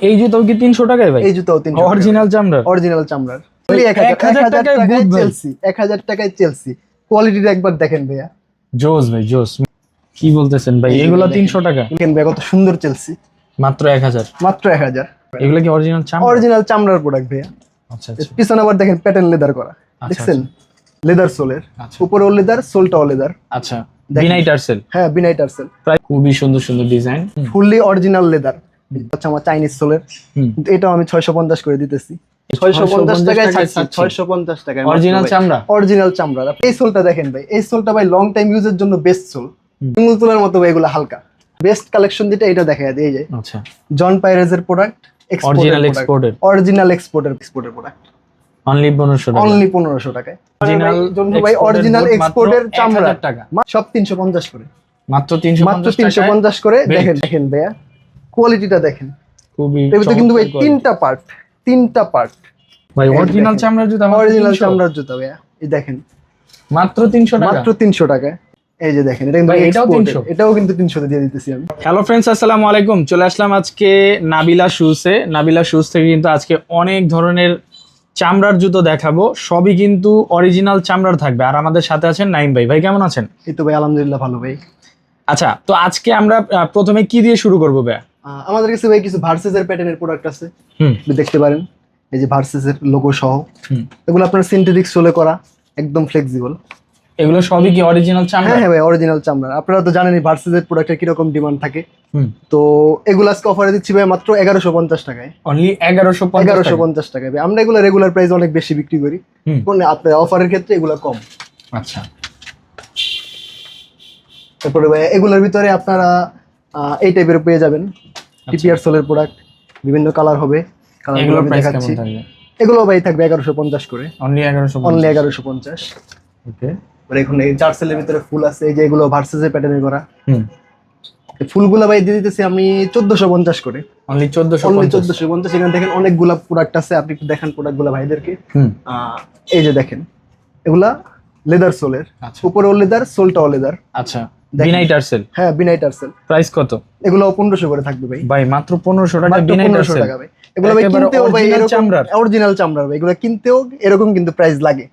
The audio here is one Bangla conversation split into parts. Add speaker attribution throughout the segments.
Speaker 1: এই জুতো কি তিনশো টাকায় ভাই?
Speaker 2: এই জুতো তিন
Speaker 1: অরিজিনাল চামড়ার।
Speaker 2: অরিজিনাল চামড়ার।
Speaker 1: এক হাজার টাকায়
Speaker 2: চেলসি এক হাজার টাকায় চেলসি কোয়ালিটিটা একবার দেখেন ভাইয়া।
Speaker 1: জোস ভাই জোস। কি বলতেছেন ভাই? এগুলো তিনশো টাকা।
Speaker 2: দেখেন ভাইয়া কত সুন্দর চেলসি
Speaker 1: মাত্র এক হাজার।
Speaker 2: মাত্র এক হাজার।
Speaker 1: এগুলো কি অরিজিনাল চামড়া?
Speaker 2: অরিজিনাল চামড়ার প্রোডাক্ট ভাইয়া।
Speaker 1: আচ্ছা আচ্ছা।
Speaker 2: পিছনে আবার দেখেন প্যাটার্ন লেদার করা। দেখছেন? লেদার সোলের
Speaker 1: আচ্ছা।
Speaker 2: উপরেও লেদার সোলটাও লেদার
Speaker 1: আচ্ছা।
Speaker 2: দেখেন।
Speaker 1: বিনাই টার্সেল
Speaker 2: হ্যাঁ বিনাই টার্সেল
Speaker 1: প্রায় খুবই সুন্দর সুন্দর ডিজাইন
Speaker 2: ফুললি অরিজিনাল লেদার হচ্ছে আমার চাইনিজ সোলের এটাও আমি ছয়শো পঞ্চাশ করে দিতেছি। ছয়শো পঞ্চাশ টাকায় ছয়শো পঞ্চাশ টাকায়
Speaker 1: অরিজিনাল চামড়া?
Speaker 2: অরিজিনাল চামড়া। এই সোলটা দেখেন ভাই এই সোলটা ভাই লং টাইম ইউজের জন্য বেস্ট সোল সিঙ্গুল তোলার মতো ভাই এগুলো হালকা। বেস্ট কালেকশন যেটা এটা দেখা যায় এই যে।
Speaker 1: আচ্ছা।
Speaker 2: জন পাইরেজের প্রোডাক্ট
Speaker 1: অরিজিনাল
Speaker 2: অরিজিনাল এক্সপোর্টের এক্সপোর্টের প্রোডাক্ট
Speaker 1: অনলি টাকা।
Speaker 2: অনলি পনেরোশো টাকায়।
Speaker 1: Original
Speaker 2: জন্য ভাই অরিজিনাল এক্সপোর্টের চামড়া।
Speaker 1: টাকা।
Speaker 2: সব তিনশো পঞ্চাশ করে।
Speaker 1: মাত্র তিনশো
Speaker 2: মাত্র তিনশো পঞ্চাশ করে। দেখেন দেখেন ভাইয়া। কোয়ালিটিটা দেখেন।
Speaker 1: খুবই
Speaker 2: কিন্তু ভাই তিনটা পার্ট তিনটা পার্ট
Speaker 1: ভাই অরিজিনাল চামড়ার জুতা
Speaker 2: অরিজিনাল চামড়ার জুতা ভাইয়া। এই দেখেন।
Speaker 1: মাত্র তিনশো টাকা?
Speaker 2: মাত্র তিনশো টাকায়। এই যে দেখেন এটা কিন্তু
Speaker 1: ভাই, এটাও
Speaker 2: exported।
Speaker 1: 300
Speaker 2: এটাও কিন্তু তিনশো দিয়ে দিতেছি আমি।
Speaker 1: হ্যালো ফ্রেন্ডস আসসালামু আলাইকুম। চলে আসলাম আজকে নাবিলা শুজে নাবিলা শুজ থেকে কিন্তু আজকে অনেক ধরনের চামড়ার জুতো দেখাবো। সবই কিন্তু অরিজিনাল চামড়ার থাকবে। আর আমাদের সাথে আছেন নাইম ভাই। ভাই কেমন আছেন?
Speaker 2: এই তো ভাই আলহামদুলিল্লাহ ভালো ভাই।
Speaker 1: আচ্ছা তো আজকে আমরা প্রথমে কি দিয়ে শুরু করব ভাই
Speaker 2: আমাদের কাছে ভাই কিছু ভার্সেসের প্যাটার্নের প্রোডাক্ট আছে।
Speaker 1: হুম।
Speaker 2: দেখতে পারেন এই যে ভার্সেসের লোগো সহ।
Speaker 1: হুম।
Speaker 2: এগুলো আপনার সিনথেটিক সোলে করা একদম ফ্লেক্সিবল
Speaker 1: এগুলো সবই কি অরিজিনাল চামড়া?
Speaker 2: হ্যাঁ হ্যাঁ ভাই অরিজিনাল চামড়া। আপনারা তো জানেনই ভার্সেসের প্রোডাক্টের কীরকম ডিমান্ড থাকে।
Speaker 1: হুম।
Speaker 2: তো এগুলো আজকে অফারে দিচ্ছি ভাই মাত্র এগারোশো পঞ্চাশ টাকায়।
Speaker 1: অনলি এগারোশো
Speaker 2: এগারোশো পঞ্চাশ টাকায় ভাই। আমরা এগুলো রেগুলার প্রাইস অনেক বেশি বিক্রি করি। কোন আপনার অফারের ক্ষেত্রে এগুলো কম।
Speaker 1: আচ্ছা।
Speaker 2: তারপরে ভাই এগুলোর ভিতরে আপনারা এই টাইপের পেয়ে যাবেন। টিপিআর সোলের প্রোডাক্ট বিভিন্ন কালার হবে। কালার
Speaker 1: এগুলোর
Speaker 2: আমি দেখাচ্ছি। এগুলো ভাই থাকবে এগারোশো পঞ্চাশ করে।
Speaker 1: অনলি এগারোশো
Speaker 2: অনলি এগারোশো পঞ্চাশ।
Speaker 1: ওকে।
Speaker 2: এখানে জার্সেলের ভিতরে ফুল আছে এই যে এগুলো ভার্সেসের প্যাটার্নে করা।
Speaker 1: হুম।
Speaker 2: এই ফুলগুলো ভাই দিয়ে দিতেছি আমি চোদ্দশো পঞ্চাশ করে।
Speaker 1: অনলি চোদ্দশো
Speaker 2: অনলি চোদ্দশো পঞ্চাশ। এখানে দেখেন অনেকগুলা প্রোডাক্ট আছে আপনি একটু দেখান প্রোডাক্টগুলো ভাইদেরকে। এই যে দেখেন এগুলা লেদার সোলের
Speaker 1: আচ্ছা।
Speaker 2: উপরেও লেদার সোলটাও লেদার
Speaker 1: আচ্ছা।
Speaker 2: দেখেন। হ্যাঁ
Speaker 1: প্রাইস কত?
Speaker 2: এগুলো করে থাকবে ভাই।
Speaker 1: ভাই মাত্র টাকা
Speaker 2: মাত্র
Speaker 1: বিনাই
Speaker 2: পনেরোশো
Speaker 1: টার্সেল
Speaker 2: টাকা ভাই। এগুলো ভাই কিনতেও ভাই
Speaker 1: চামড়ার।
Speaker 2: অরিজিনাল চামড়ার ভাই। এগুলো কিনতেও এরকম কিন্তু প্রাইস লাগে।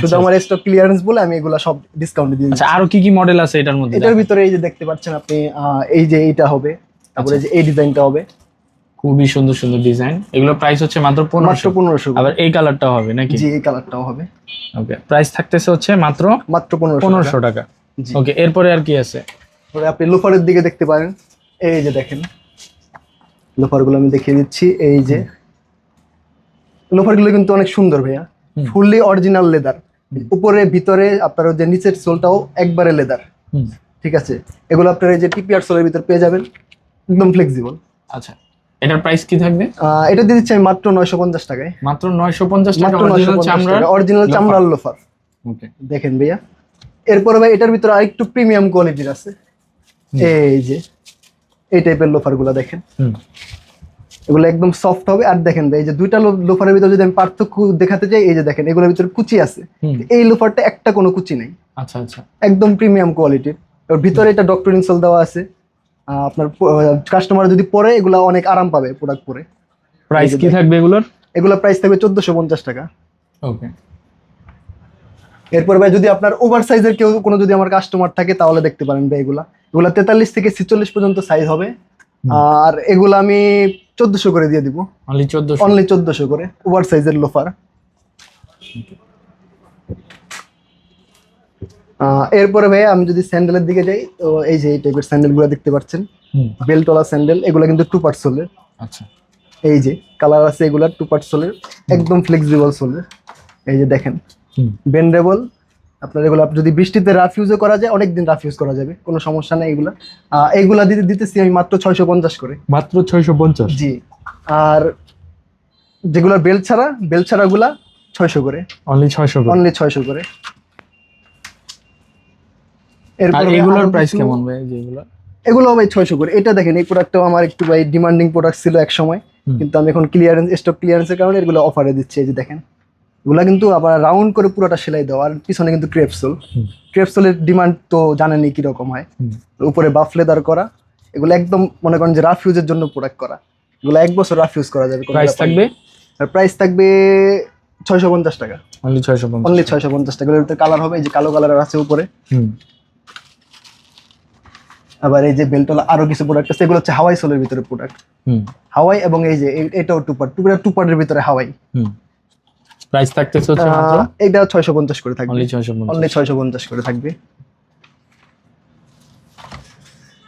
Speaker 2: শুধু আমার স্টক ক্লিয়ারেন্স বলে আমি এগুলো সব ডিসকাউন্টে দিয়ে
Speaker 1: আচ্ছা আরও কি কি মডেল আছে এটার মধ্যে?
Speaker 2: এটার ভিতরে এই যে দেখতে পাচ্ছেন আপনি এই যে এইটা হবে। তারপরে
Speaker 1: আচ্ছা।
Speaker 2: যে এই ডিজাইনটা হবে।
Speaker 1: খুবই সুন্দর সুন্দর ডিজাইন এগুলো প্রাইস হচ্ছে মাত্র পনেরোশো।
Speaker 2: পনেরোশো
Speaker 1: আবার এই কালারটাও হবে নাকি?
Speaker 2: জি এই কালারটাও হবে।
Speaker 1: ওকে প্রাইস থাকতেছে হচ্ছে মাত্র
Speaker 2: মাত্র পনেরোশো
Speaker 1: টাকা। ওকে এরপরে আর কি আছে?
Speaker 2: তারপরে আপনি লোফারের দিকে দেখতে পারেন। এই যে দেখেন লোফারগুলো আমি দেখিয়ে দিচ্ছি। এই যে লোফারগুলো কিন্তু অনেক সুন্দর ভাইয়া। ফুললি অরিজিনাল লেদার উপরে ভিতরে আপনার যে নিচের সোলটাও একবারে লেদার ঠিক আছে? এগুলো আপনার এই যে টিপিআর সোলের ভিতর পেয়ে যাবেন। একদম ফ্লেক্সিবল
Speaker 1: আচ্ছা এটার প্রাইস কি থাকবে?
Speaker 2: এটা দিয়ে দিচ্ছি আমি মাত্র নয়শো পঞ্চাশ টাকায়।
Speaker 1: মাত্র নয়শো পঞ্চাশ টাকা অরিজিনাল চামড়ার
Speaker 2: অরিজিনাল
Speaker 1: লোফার।
Speaker 2: চামড়ার লোফার।
Speaker 1: ওকে।
Speaker 2: দেখেন ভাইয়া। এরপরে ভাই এটার ভিতরে আরেকটু প্রিমিয়াম কোয়ালিটির আছে। এই যে এই টাইপের লোফারগুলা দেখেন। এগুলো একদম সফট হবে। আর দেখেন ভাই এই যে দুইটা লোফারের ভিতরে যদি আমি পার্থক্য দেখাতে চাই এই যে দেখেন এগুলোর ভিতরে কুচি আছে। এই লোফারটা একটা কোনো কুচি নেই।
Speaker 1: আচ্ছা আচ্ছা।
Speaker 2: একদম প্রিমিয়াম কোয়ালিটির ওর ভিতরে এটা ডক্টর ইনসল দেওয়া আছে। আপনার কাস্টমার যদি পরে এগুলা অনেক আরাম পাবে প্রোডাক্ট পরে।
Speaker 1: প্রাইস কি থাকবে এগুলোর?
Speaker 2: এগুলো প্রাইস থাকবে চোদ্দশো পঞ্চাশ টাকা।
Speaker 1: ওকে
Speaker 2: এরপর ভাই যদি আপনার ওভার সাইজের কেউ কোনো যদি আমার কাস্টমার থাকে তাহলে দেখতে পারেন ভাই এগুলা। এগুলা তেতাল্লিশ থেকে ছিচল্লিশ পর্যন্ত সাইজ হবে। আর এগুলো আমি চোদ্দশো করে দিয়ে দিব।
Speaker 1: অনলি চোদ্দশো।
Speaker 2: করে। ওভার সাইজের লোফার এরপরে ভাই আমি যদি স্যান্ডেলের দিকে যাই তো এই যে এই টাইপের স্যান্ডেলগুলো দেখতে পাচ্ছেন।
Speaker 1: হুম।
Speaker 2: বেল্টওয়ালা স্যান্ডেল এগুলো কিন্তু টু পার্ট সোলের
Speaker 1: আচ্ছা।
Speaker 2: এই যে কালার আছে এগুলা টু পার্ট সোলের একদম ফ্লেক্সিবল সোলের এই যে দেখেন। বেন্ডেবল আপনার এগুলো যদি বৃষ্টিতে রাফ ইউজও করা যায় অনেক দিন রাফ ইউজ করা যাবে। কোনো সমস্যা নেই এগুলা। এইগুলা দিতে দিতেছি আমি মাত্র ছয়শো পঞ্চাশ করে।
Speaker 1: মাত্র ছয়শো পঞ্চাশ?
Speaker 2: জি। আর যেগুলো বেল ছাড়া বেল্ট ছাড়াগুলা ছয়শো করে।
Speaker 1: অনলি ছয়শো
Speaker 2: অনলি ছয়শো করে।
Speaker 1: আর
Speaker 2: এরপর
Speaker 1: এগুলোর প্রাইস কেমন ভাই যেগুলো?
Speaker 2: এগুলো ভাই ছয়শো করে। এটা দেখেন এই প্রোডাক্টটাও আমার একটু ভাই ডিমান্ডিং প্রোডাক্ট ছিল এক সময় কিন্তু আমি এখন ক্লিয়ারেন্স স্টক ক্লিয়ারেন্সের কারণে এগুলো অফারে দিচ্ছি এই যে দেখেন। এগুলা কিন্তু আবার রাউন্ড করে পুরোটা সেলাই দেওয়া আর পিছনে কিন্তু ক্রেপসোল ক্রেপসোলের ডিমান্ড তো জানেনই কীরকম হয়। উপরে বাফ লেদার করা এগুলো একদম মনে করেন যে রাফ ইউজের জন্য প্রোডাক্ট করা। এগুলো এক বছর রাফ ইউজ করা যাবে
Speaker 1: প্রাইস থাকবে?
Speaker 2: আর প্রাইস থাকবে ছয়শো পঞ্চাশ টাকা।
Speaker 1: অনলি ছয়শো পঞ্চাশ
Speaker 2: অনলি ছয়শো পঞ্চাশ টাকা। কালার হবে এই যে কালো কালার আছে উপরে। আবার এই যে বেল্টলা আরও কিছু প্রোডাক্ট আছে এগুলো হচ্ছে হাওয়াই সোলের ভিতরে প্রোডাক্ট হাওয়াই এবং এই যে এটাও টু পার্ট টুপার টুপারের ভিতরে হাওয়াই।
Speaker 1: প্রাইস থাকতেছে হচ্ছে মাত্র?
Speaker 2: ছয়শো পঞ্চাশ করে থাকবে।
Speaker 1: অনলি ছয়শো পঞ্চাশ।
Speaker 2: অনলি ছয়শো পঞ্চাশ করে থাকবে।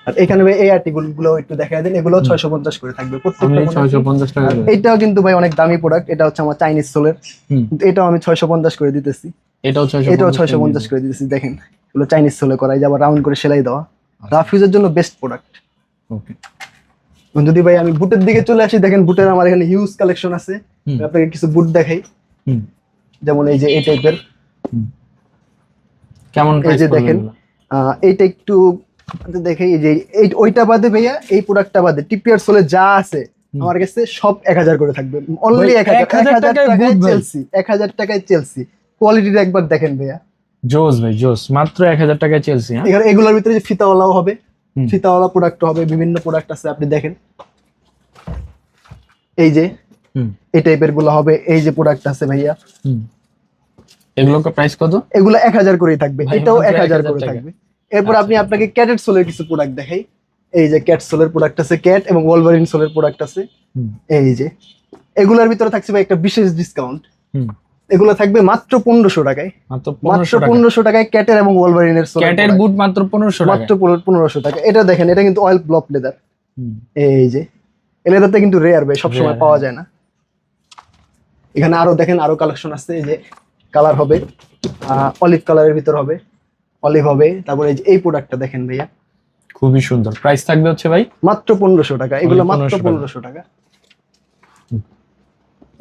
Speaker 2: আর এখানে ভাই এই আর্টিকেলগুলো একটু দেখা দেন এগুলো ছয়শো পঞ্চাশ করে থাকবে। প্রত্যেকটা
Speaker 1: ছয়শো পঞ্চাশ টাকা করে।
Speaker 2: এইটাও কিন্তু ভাই অনেক দামি প্রোডাক্ট এটা হচ্ছে আমার চাইনিজ সোলের কিন্তু এটাও আমি ছয়শো পঞ্চাশ করে দিতেছি।
Speaker 1: এটাও ছয়শো
Speaker 2: এটাও ছয়শো পঞ্চাশ করে দিতেছি দেখেন। এগুলো চাইনিজ সোলে করাই এই যে আবার রাউন্ড করে সেলাই দেওয়া। রাফ ইউজের জন্য বেস্ট প্রোডাক্ট
Speaker 1: ওকে
Speaker 2: যদি ভাই আমি বুটের দিকে চলে আসি। দেখেন বুটের আমার এখানে হিউজ কালেকশন আছে। আপনাকে কিছু বুট দেখাই। যেমন এই যে এই টাইপের
Speaker 1: কেমন
Speaker 2: এই যে দেখেন এইটা একটু দেখে এই যে এই ওইটা বাদে ভাইয়া এই প্রোডাক্টটা বাদে টিপিআর সোলে যা আছে আমার কাছে সব এক হাজার করে থাকবে। অনলি এক হাজার
Speaker 1: 1000
Speaker 2: এক হাজার
Speaker 1: টাকায়
Speaker 2: চেলসি এক হাজার টাকায় চেলসি কোয়ালিটিটা একবার দেখেন ভাইয়া।
Speaker 1: জোস ভাই জোস। মাত্র এক হাজার টাকায় চলছি হ্যাঁ?
Speaker 2: এখানে এগুলোর ভিতরে যে ফিতাওয়ালাও হবে ফিতাওয়ালা প্রোডাক্ট হবে বিভিন্ন প্রোডাক্ট আছে আপনি দেখেন। এই যে এই টাইপেরগুলো হবে এই যে প্রোডাক্ট আছে ভাইয়া।
Speaker 1: হুম। এগুলোর প্রাইস কত?
Speaker 2: এগুলো এক হাজার করেই থাকবে এটাও এক হাজার করে থাকবে। এরপর
Speaker 1: আচ্ছা।
Speaker 2: আপনি আপনাকে ক্যাটেট সোলের কিছু প্রোডাক্ট দেখাই। এই যে ক্যাট সোলের প্রোডাক্ট আছে ক্যাট এবং ওয়ালভারিন সোলের প্রোডাক্ট আছে। এই যে এগুলোর ভিতরে থাকছে ভাই একটা বিশেষ ডিসকাউন্ট
Speaker 1: হুম।
Speaker 2: এগুলো থাকবে মাত্র পনেরোশো টাকায়।
Speaker 1: মাত্র পনেরোশো
Speaker 2: টাকায়। ক্যাটের এবং ওয়ালভারিনের
Speaker 1: ক্যাটের বুট মাত্র পনেরোশো
Speaker 2: মাত্র পনেরোশো টাকা। এটা দেখেন এটা কিন্তু অয়েল ব্লক লেদার এই যে এই লেদারটা কিন্তু রেয়ার ভাই সবসময় পাওয়া। যায় না। এখানে আরও দেখেন আরও কালেকশন আছে এই যে কালার হবে অলিভ কালারের ভিতর হবে অলিভ হবে তারপরে এই যে এই প্রোডাক্টটা দেখেন ভাইয়া।
Speaker 1: খুবই সুন্দর। প্রাইস থাকবে হচ্ছে ভাই?
Speaker 2: মাত্র পনেরোশো টাকা এগুলো মাত্র
Speaker 1: 1500 টাকা।
Speaker 2: পনেরোশো টাকা।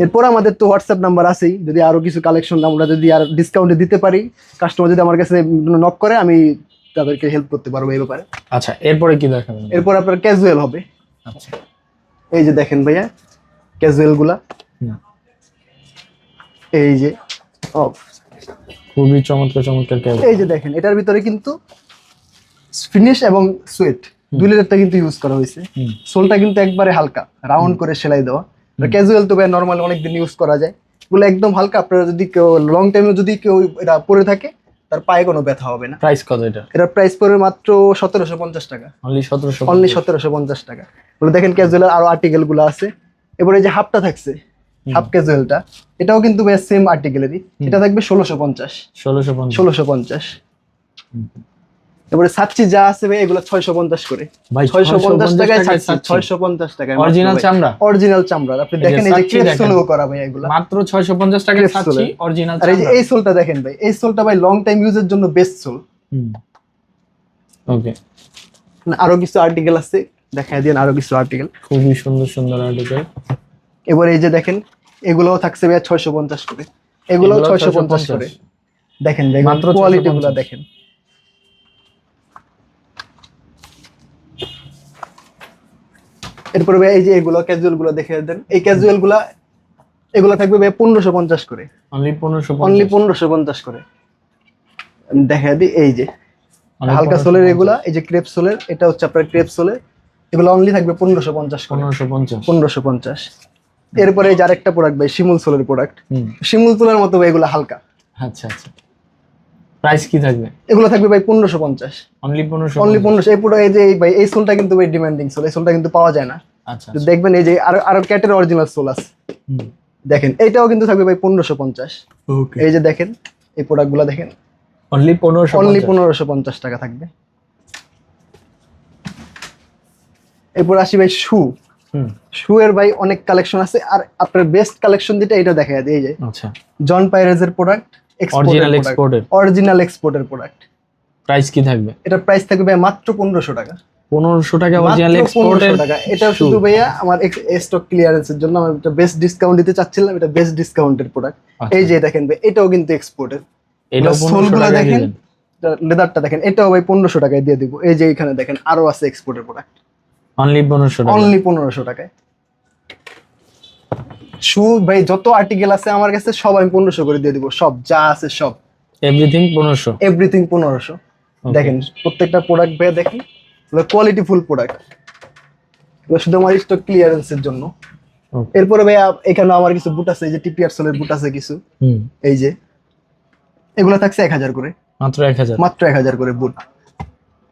Speaker 2: এরপর আমাদের তো হোয়াটসঅ্যাপ নাম্বার আছেই যদি আরও কিছু কালেকশন আমরা যদি আর ডিসকাউন্টে দিতে পারি কাস্টমার যদি আমার কাছে নক করে আমি তাদেরকে হেল্প করতে পারব এই ব্যাপারে।
Speaker 1: আচ্ছা এরপরে কি দেখাবেন?
Speaker 2: এরপর আপনার ক্যাজুয়াল হবে।
Speaker 1: আচ্ছা।
Speaker 2: এই যে দেখেন ভাইয়া
Speaker 1: ক্যাজুয়ালগুলা।
Speaker 2: এই যে ও
Speaker 1: খুবই চমৎকার চমৎকার ক্যাব
Speaker 2: এই যে দেখেন এটার ভিতরে কিন্তু ফিনিশ এবং সুয়েট দুই লিটারটা কিন্তু ইউজ করা হয়েছে। সোলটা কিন্তু একবারে হালকা রাউন্ড করে সেলাই দেওয়া। ক্যাজুয়াল তো ভাই নর্মালি অনেকদিন ইউজ করা যায়। এগুলো একদম হালকা আপনারা যদি কেউ লং টাইমে যদি কেউ এটা পরে থাকে তার পায়ে কোনো ব্যথা হবে না।
Speaker 1: প্রাইস কত এটা?
Speaker 2: এটার প্রাইস পড়বে মাত্র সতেরোশো পঞ্চাশ টাকা।
Speaker 1: অনলি সতেরোশো
Speaker 2: অনলি সতেরোশো পঞ্চাশ টাকা। দেখেন ক্যাজুয়ালের আরও আর্টিকেলগুলো আছে। এবারে যে হাফটা থাকছে হাফ ক্যাজুয়ালটা এটাও কিন্তু ভাই সেম আর্টিকেলেরই এটা থাকবে ষোলোশো পঞ্চাশ।
Speaker 1: ষোলোশো
Speaker 2: ষোলোশো পঞ্চাশ। এবারে সাচ্চি যা আছে ভাই এগুলো ছয়শো পঞ্চাশ করে। ছয়শো পঞ্চাশ টাকায় ছয়শো পঞ্চাশ টাকায়
Speaker 1: অরিজিনাল চামড়া?
Speaker 2: অরিজিনাল চামড়ার আপনি দেখেন এই যে
Speaker 1: সাচ্চি
Speaker 2: ক্রেপ
Speaker 1: দেখেন।
Speaker 2: করা ভাই এগুলো।
Speaker 1: মাত্র ছয়শো পঞ্চাশ টাকা
Speaker 2: Crepes
Speaker 1: ছাড়ছি
Speaker 2: চলে।
Speaker 1: অরিজিনাল
Speaker 2: আর এই সোলটা দেখেন ভাই। এই সোলটা ভাই লং টাইম ইউজের জন্য বেস্ট সোল
Speaker 1: ওকে
Speaker 2: আরও কিছু আর্টিকেল আছে। দেখাই দিন আরও কিছু আর্টিকেল
Speaker 1: খুবই সুন্দর সুন্দর আর্টিকেল
Speaker 2: এবার এই যে দেখেন এগুলোও থাকছে ভাই ছয়শো পঞ্চাশ করে। এগুলোও
Speaker 1: এগুলো
Speaker 2: ছয়শো পঞ্চাশ
Speaker 1: 650
Speaker 2: করে। দেখেন
Speaker 1: মাত্র
Speaker 2: কোয়ালিটি গুলো দেখেন। এরপরে ভাই এই যে এগুলো ক্যাজুয়ালগুলো দেখে দেন। এই ক্যাজুয়ালগুলা এগুলো থাকবে ভাই পনেরোশো পঞ্চাশ করে।
Speaker 1: অনলি পনেরোশো
Speaker 2: অনলি পনেরোশো পঞ্চাশ করে। আমি দেখা দিই এই যে। হালকা সোলের এগুলা এই যে ক্রেপ সোলের এটা হচ্ছে আপনার ক্রেপ সোলের এগুলো অনলি থাকবে পনেরোশো পঞ্চাশ করে।
Speaker 1: পনেরোশো পঞ্চাশ।
Speaker 2: পনেরোশো পঞ্চাশ। এরপরে এই যে আরেকটা প্রোডাক্ট ভাই শিমুল সোলের প্রোডাক্ট শিমুল সোলের মতো ভাই এগুলো হালকা।
Speaker 1: আচ্ছা আচ্ছা। প্রাইস কি থাকবে?
Speaker 2: এগুলো থাকবে ভাই পনেরোশো পঞ্চাশ।
Speaker 1: অনলি পনেরোশো
Speaker 2: অনলি পনেরোশো। এই পুরো এই যে ভাই এই সোলটা কিন্তু ভাই ডিমান্ডিং সোল এই সোলটা কিন্তু পাওয়া যায় না।
Speaker 1: আচ্ছা
Speaker 2: তো দেখবেন এই যে আরও আরও ক্যাটের অরিজিনাল সোল আছে। দেখেন এইটাও কিন্তু থাকবে ভাই পনেরোশো পঞ্চাশ।
Speaker 1: ওকে
Speaker 2: এই যে দেখেন এই প্রোডাক্টগুলো দেখেন।
Speaker 1: অনলি পনেরোশো
Speaker 2: অনলি পনেরোশো পঞ্চাশ টাকা থাকবে। এরপর আসি ভাই শু।
Speaker 1: হুম।
Speaker 2: শু এর ভাই অনেক কালেকশন আছে আর আপনার বেস্ট কালেকশন যেটা এটা দেখা যায় এই যে।
Speaker 1: আচ্ছা।
Speaker 2: জন পাইরেজের প্রোডাক্ট
Speaker 1: অরিজিনাল এক্সপোর্টের
Speaker 2: অরিজিনাল এক্সপোর্টের প্রোডাক্ট
Speaker 1: প্রাইস কি থাকবে?
Speaker 2: এটা প্রাইস থাকবে মাত্র পনেরোশো টাকা।
Speaker 1: পনেরোশো টাকা অরিজিনাল এক্সপোর্টের
Speaker 2: টাকা। এটা শুধু ভাইয়া আমার স্টক ক্লিয়ারেন্সের জন্য আমি একটা বেস্ট ডিসকাউন্ট দিতে চাচ্ছিলাম এটা বেস্ট ডিসকাউন্টের প্রোডাক্ট এই যে দেখেন ভাই এটাও কিন্তু এক্সপোর্টের
Speaker 1: এটা
Speaker 2: সোল
Speaker 1: পনেরোশো
Speaker 2: গুলো
Speaker 1: টাকা
Speaker 2: দেখেন লেদারটা দেখেন এটাও ভাই পনেরোশো টাকায় দিয়ে দিব। এই যে এখানে দেখেন আরও আছে এক্সপোর্টের প্রোডাক্ট
Speaker 1: অনলি পনেরোশো
Speaker 2: অনলি পনেরোশো টাকায়। শু ভাই যত আর্টিকেল আছে আমার কাছে সব আমি পনেরোশো করে দিয়ে দিব। সব যা আছে সব।
Speaker 1: এভরিথিং পনেরোশো।
Speaker 2: এভরিথিং পনেরোশো। দেখেন প্রত্যেকটা প্রোডাক্ট ভাইয়া দেখেন কোয়ালিটি ফুল প্রোডাক্ট শুধু আমার স্টক ক্লিয়ারেন্সের জন্য। এরপরে ভাই এখানে আমার কিছু বুট আছে এই যে টিপিআর সোলের বুট আছে কিছু। এই যে। এগুলো থাকছে এক হাজার করে।
Speaker 1: মাত্র এক হাজার।
Speaker 2: মাত্র এক হাজার করে বুট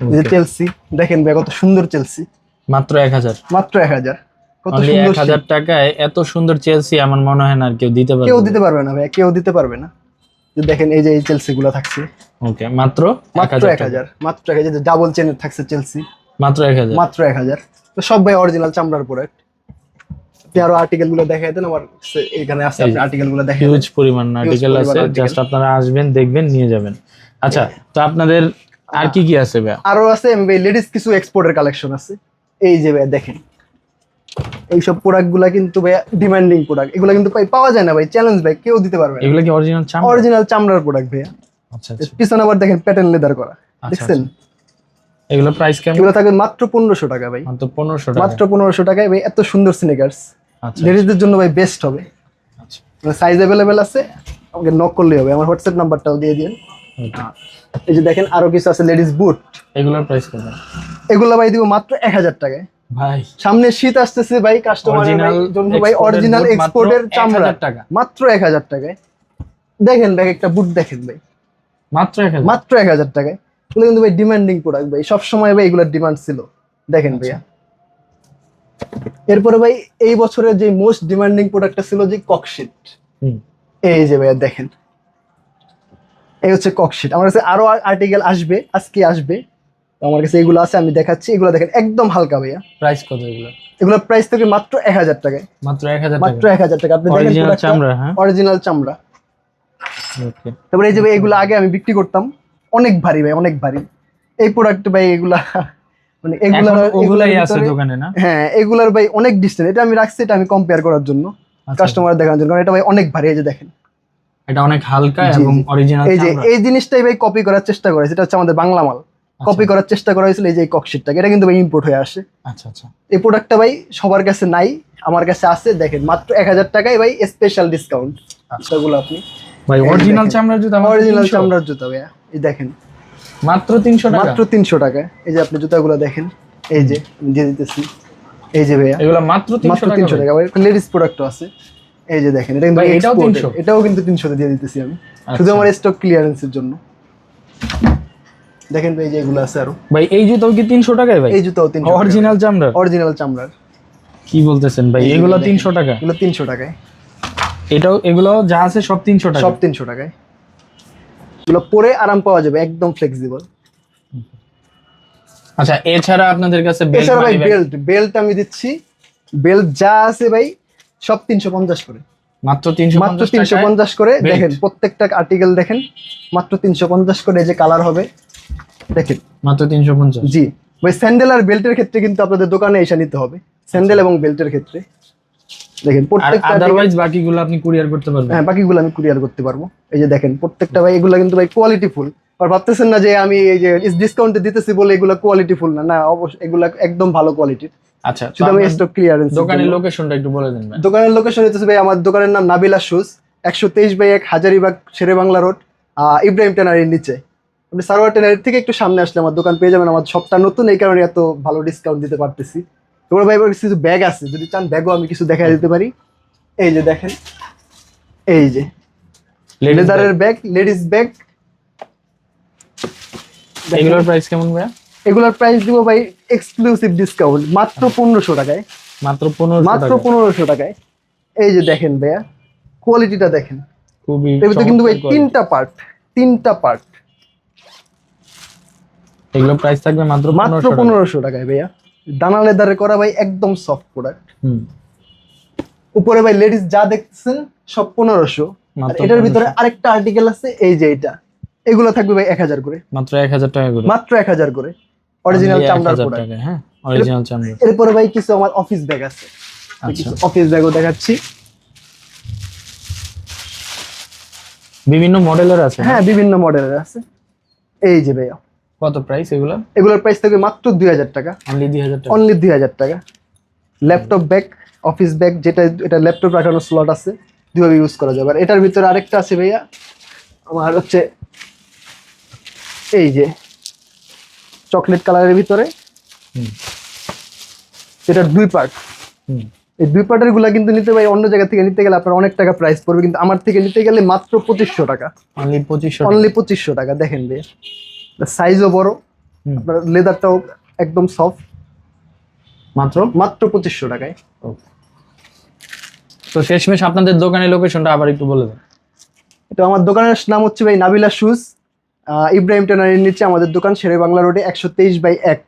Speaker 2: এই যে চেলসি দেখেন ভাই কত সুন্দর চেলসি
Speaker 1: মাত্র এক হাজার।
Speaker 2: মাত্র এক হাজার। কত সুন্দর
Speaker 1: হাজার টাকায় এত সুন্দর চেলসি আমার মনে হয় না আর কেউ দিতে পারবে।
Speaker 2: কেউ দিতে পারবে না ভাই কেউ দিতে পারবে না। দেখেন এই যে এই চেলসি গুলো থাকছে।
Speaker 1: ওকে মাত্র
Speaker 2: মাত্র এক হাজার মাত্র এক হাজার ডাবল চেনের থাকছে চেলসি
Speaker 1: মাত্র এক হাজার।
Speaker 2: মাত্র এক হাজার। তো সব ভাই অরিজিনাল চামড়ার প্রোডাক্ট আপনি আরও আর্টিকেলগুলো দেখাই দেন আমার এখানে আছে আপনি আর্টিকেলগুলো দেখাই
Speaker 1: হিউজ পরিমাণ আর্টিকেল আছে জাস্ট আপনারা আসবেন দেখবেন নিয়ে যাবেন। আচ্ছা তো আপনাদের আর কি কি আছে ভাইয়া?
Speaker 2: আরও আছে লেডিস কিছু এক্সপোর্টের কালেকশন আছে। এই যে ভাই দেখেন। এইসব প্রোডাক্টগুলা কিন্তু ভাই ডিমান্ডিং প্রোডাক্ট এগুলো কিন্তু ভাই পাওয়া যায় না ভাই চ্যালেঞ্জ ভাই কেউ দিতে পারবে না।
Speaker 1: এগুলো কি অরিজিনাল চাম
Speaker 2: অরিজিনাল চামড়ার প্রোডাক্ট ভাইয়া।
Speaker 1: আচ্ছা আচ্ছা।
Speaker 2: পিছনে আবার দেখেন প্যাটার্ন লেদার করা।
Speaker 1: আচ্ছা,
Speaker 2: দেখছেন?
Speaker 1: এগুলো প্রাইস কেমন?
Speaker 2: এগুলো থাকবে মাত্র পনেরোশো টাকা ভাই।
Speaker 1: মাত্র পনেরোশো টাকা।
Speaker 2: মাত্র পনেরোশো টাকায় ভাই এত সুন্দর স্নিকার্স
Speaker 1: আচ্ছা
Speaker 2: লেডিসদের জন্য ভাই বেস্ট হবে।
Speaker 1: আচ্ছা।
Speaker 2: সাইজ অ্যাভেলেবেল আছে। আমাকে নক করলেই হবে। আমার হোয়াটসঅ্যাপ নাম্বারটাও দিয়ে দিন। এই যে দেখেন আরও কিছু আছে লেডিস বুট
Speaker 1: এগুলোর প্রাইস কত?
Speaker 2: এগুলো ভাই দিব মাত্র এক হাজার টাকায়।
Speaker 1: ভাই।
Speaker 2: সামনে শীত আসতেছে ভাই কাস্টমারের জন্য ভাই অরিজিনাল এক্সপোর্টের চামড়া।
Speaker 1: 1000 টাকা।
Speaker 2: মাত্র এক হাজার টাকায়। দেখেন ভাই একটা বুট দেখেন ভাই।
Speaker 1: মাত্র এক হাজার।
Speaker 2: মাত্র এক হাজার টাকায়। এগুলো কিন্তু ভাই ডিমান্ডিং প্রোডাক্ট ভাই। সবসময় ভাই এগুলোর ডিমান্ড ছিল। দেখেন ভাইয়া। এরপরে ভাই এই বছরের যে মোস্ট ডিমান্ডিং প্রোডাক্টটা ছিল যে ককশিট
Speaker 1: হুম।
Speaker 2: এই যে ভাইয়া দেখেন। এই হচ্ছে ককশিট আমার কাছে আরও আর্টিকেল আসবে আজকে আসবে। আমার কাছে এগুলো আছে আমি দেখাচ্ছি। এগুলো দেখেন একদম হালকা ভাইয়া।
Speaker 1: প্রাইস কত এগুলো?
Speaker 2: এগুলোর প্রাইস থেকে মাত্র এক হাজার টাকায়।
Speaker 1: মাত্র এক হাজার
Speaker 2: মাত্র এক হাজার টাকা। আপনি দেখেন
Speaker 1: চামড়া হ্যাঁ?
Speaker 2: অরিজিনাল চামড়া। তারপরে এই যে ভাই এগুলো আগে আমি বিক্রি করতাম। অনেক ভারী ভাই অনেক ভারী। এই প্রোডাক্ট ভাই এগুলা মানে এগুলার
Speaker 1: ওগুলাই আছে দোকানে না?
Speaker 2: হ্যাঁ এগুলার ভাই অনেক ডিস্টেন্স এটা আমি রাখছি এটা আমি কম্পেয়ার করার জন্য।
Speaker 1: আচ্ছা,
Speaker 2: কাস্টমার দেখানোর জন্য। কারণ এটা ভাই অনেক ভারী এই যে দেখেন।
Speaker 1: এটা অনেক হালকা এবং অরিজিনাল
Speaker 2: এই যে এই জিনিসটাই ভাই কপি করার চেষ্টা করেছে এটা হচ্ছে আমাদের বাংলা মাল।
Speaker 1: আচ্ছা।
Speaker 2: কপি করার চেষ্টা করা হয়েছিল এই যে ককশিটটাকে এটা কিন্তু ভাই ইম্পোর্ট হয়ে আসে।
Speaker 1: আচ্ছা আচ্ছা।
Speaker 2: এই প্রোডাক্টটা ভাই সবার কাছে নাই আমার কাছে আছে দেখেন মাত্র এক হাজার টাকায় ভাই স্পেশাল ডিসকাউন্ট
Speaker 1: আচ্ছা।
Speaker 2: সেগুলো আপনি
Speaker 1: ভাই অরিজিনাল। চামড়ার জুতা
Speaker 2: অরিজিনাল চামড়ার জুতা ভাইয়া এই দেখেন।
Speaker 1: মাত্র তিনশো টাকা?
Speaker 2: মাত্র তিনশো টাকা। এই যে আপনি জুতাগুলো দেখেন এই যে আমি দিয়ে দিতেছি। এই যে ভাইয়া।
Speaker 1: এগুলো মাত্র তিনশো ভাই।
Speaker 2: টাকা। লেডিস প্রোডাক্টও আছে। এই যে দেখেন এটা কিন্তু
Speaker 1: এটাও
Speaker 2: exported।
Speaker 1: 300?
Speaker 2: এটাও কিন্তু তিনশোতে দিয়ে দিতেছি আমি।
Speaker 1: আচ্ছা।
Speaker 2: শুধু আমার স্টক ক্লিয়ারেন্সের জন্য। দেখেন এই যে এগুলো আছে আরও।
Speaker 1: ভাই এই জুতাও কি তিনশো টাকায় ভাই?
Speaker 2: এই জুতাও তিনশো
Speaker 1: অরিজিনাল চামড়ার?
Speaker 2: অরিজিনাল চামড়ার।
Speaker 1: কি বলতেছেন ভাই এগুলো
Speaker 2: দেখেন।
Speaker 1: তিনশো টাকা
Speaker 2: এগুলো তিনশো টাকায়।
Speaker 1: এটাও এগুলো যা আছে সব তিনশো টাকা
Speaker 2: সব তিনশো টাকায়। এগুলো পরে আরাম পাওয়া যাবে একদম ফ্লেক্সিবল
Speaker 1: আচ্ছা এছাড়া আপনাদের কাছে
Speaker 2: বেল্ট বেল্ট আমি দিচ্ছি। বেল্ট যা আছে ভাই সব তিনশো পঞ্চাশ করে।
Speaker 1: মাত্র তিনশো
Speaker 2: মাত্র তিনশো পঞ্চাশ করে দেখেন প্রত্যেকটা আর্টিকেল দেখেন মাত্র তিনশো পঞ্চাশ করে এই যে কালার হবে দেখেন।
Speaker 1: মাত্র তিনশো পঞ্চাশ।
Speaker 2: জি ওই স্যান্ডেল আর বেল্টের ক্ষেত্রে কিন্তু আপনাদের দোকানে এসে নিতে হবে স্যান্ডেল এবং বেল্টের ক্ষেত্রে। দেখেন প্রত্যেকটা
Speaker 1: আদারওয়াইজ বাকিগুলো আপনি কুরিয়ার করতে পারবেন।
Speaker 2: হ্যাঁ বাকিগুলো আমি কুরিয়ার করতে পারব। এই যে দেখেন প্রত্যেকটা ভাই এগুলো কিন্তু ভাই কোয়ালিটি ফুল আর ভাবতেছেন না যে আমি এই যে ডিসকাউন্টে দিতেছি বলে এগুলো কোয়ালিটি ফুল না। না অবশ্যই এগুলো একদম ভালো কোয়ালিটির
Speaker 1: আচ্ছা
Speaker 2: শুধু আমি স্টক ক্লিয়ারেন্স
Speaker 1: দোকানের লোকেশনটা একটু বলে দেন
Speaker 2: দোকানের লোকেশন হচ্ছে ভাই আমার দোকানের নাম নাবিলা শুজ একশো তেইশ বাই এক হাজারিবাগ শেরে বাংলা রোড ইব্রাহিম টেনারির নিচে। আপনি সারোয়ার টেনারির থেকে একটু সামনে আসলে আমার দোকান পেয়ে যাবেন আমার শপটা নতুন এই কারণে এত ভালো ডিসকাউন্ট দিতে পারতেছি। তোমরা ভাই কিছু ব্যাগ আছে যদি চান ব্যাগও আমি কিছু দেখা দিতে পারি। এই যে দেখেন এই যে। লেদারের ব্যাগ লেডিস ব্যাগ।
Speaker 1: এগুলোর প্রাইস কেমন ভাইয়া?
Speaker 2: এগুলোর প্রাইস দিব ভাই এক্সক্লুসিভ ডিসকাউন্ট মাত্র পনেরোশো টাকায়।
Speaker 1: মাত্র পনেরো
Speaker 2: মাত্র পনেরোশো টাকায়। এই যে দেখেন ভাইয়া কোয়ালিটিটা দেখেন।
Speaker 1: খুবই
Speaker 2: কিন্তু ভাই তিনটা পার্ট তিনটা পার্ট
Speaker 1: এগুলো প্রাইস থাকবে মাত্র
Speaker 2: মাত্র
Speaker 1: পনেরোশো
Speaker 2: টাকায় ভাইয়া। দানা লেদারে করা ভাই একদম সফট প্রোডাক্ট
Speaker 1: হুম।
Speaker 2: উপরে ভাই লেডিস যা দেখছেন সব পনেরোশো। এটার ভিতরে আরেকটা আর্টিকেল আছে এই যে এটা। এগুলো থাকবে ভাই এক হাজার করে।
Speaker 1: মাত্র এক হাজার টাকা করে।
Speaker 2: মাত্র এক হাজার করে। অরিজিনাল চামড়ার
Speaker 1: 1000
Speaker 2: প্রোডাক্ট
Speaker 1: হ্যাঁ? অরিজিনাল চামড়া
Speaker 2: এরপরে ভাই কিছু আমার অফিস ব্যাগ আছে।
Speaker 1: আচ্ছা।
Speaker 2: অফিস ব্যাগও দেখাচ্ছি।
Speaker 1: বিভিন্ন মডেলের আছে
Speaker 2: হ্যাঁ? বিভিন্ন মডেলের আছে। এই যে ভাইয়া।
Speaker 1: কত প্রাইস এগুলো?
Speaker 2: এগুলোর প্রাইস থাকবে মাত্র দুই হাজার টাকা।
Speaker 1: অনলি দুই হাজার টাকা।
Speaker 2: অনলি দুই হাজার টাকা। ল্যাপটপ ব্যাগ অফিস ব্যাগ যেটা এটা ল্যাপটপ রাখানোর স্লট আছে দুইভাবে ইউজ করা যাবে। আর এটার ভিতরে আরেকটা আছে ভাইয়া। আমার হচ্ছে এই যে চকলেট কালারের ভিতরে। এটা দুই পার্ট এই দুই পার্টেরগুলা কিন্তু নিতে ভাই অন্য জায়গা থেকে নিতে গেলে আপনার অনেক টাকা প্রাইস পড়বে কিন্তু আমার থেকে নিতে গেলে মাত্র পঁচিশশো টাকা।
Speaker 1: অনলি পঁচিশশো
Speaker 2: অনলি পঁচিশশো টাকা দেখেন ভাই। সাইজও বড়। আপনার লেদারটাও একদম সফট
Speaker 1: মাত্র?
Speaker 2: মাত্র পঁচিশশো টাকায়।
Speaker 1: তো শেষমেশ আপনাদের দোকানের লোকেশনটা আবার একটু বলে দেন।
Speaker 2: এটা আমার দোকানের নাম হচ্ছে ভাই নাবিলা শুজ ইব্রাহিম টেনারির নিচে আমাদের দোকান শেরে বাংলা রোডে একশো তেইশ বাই এক।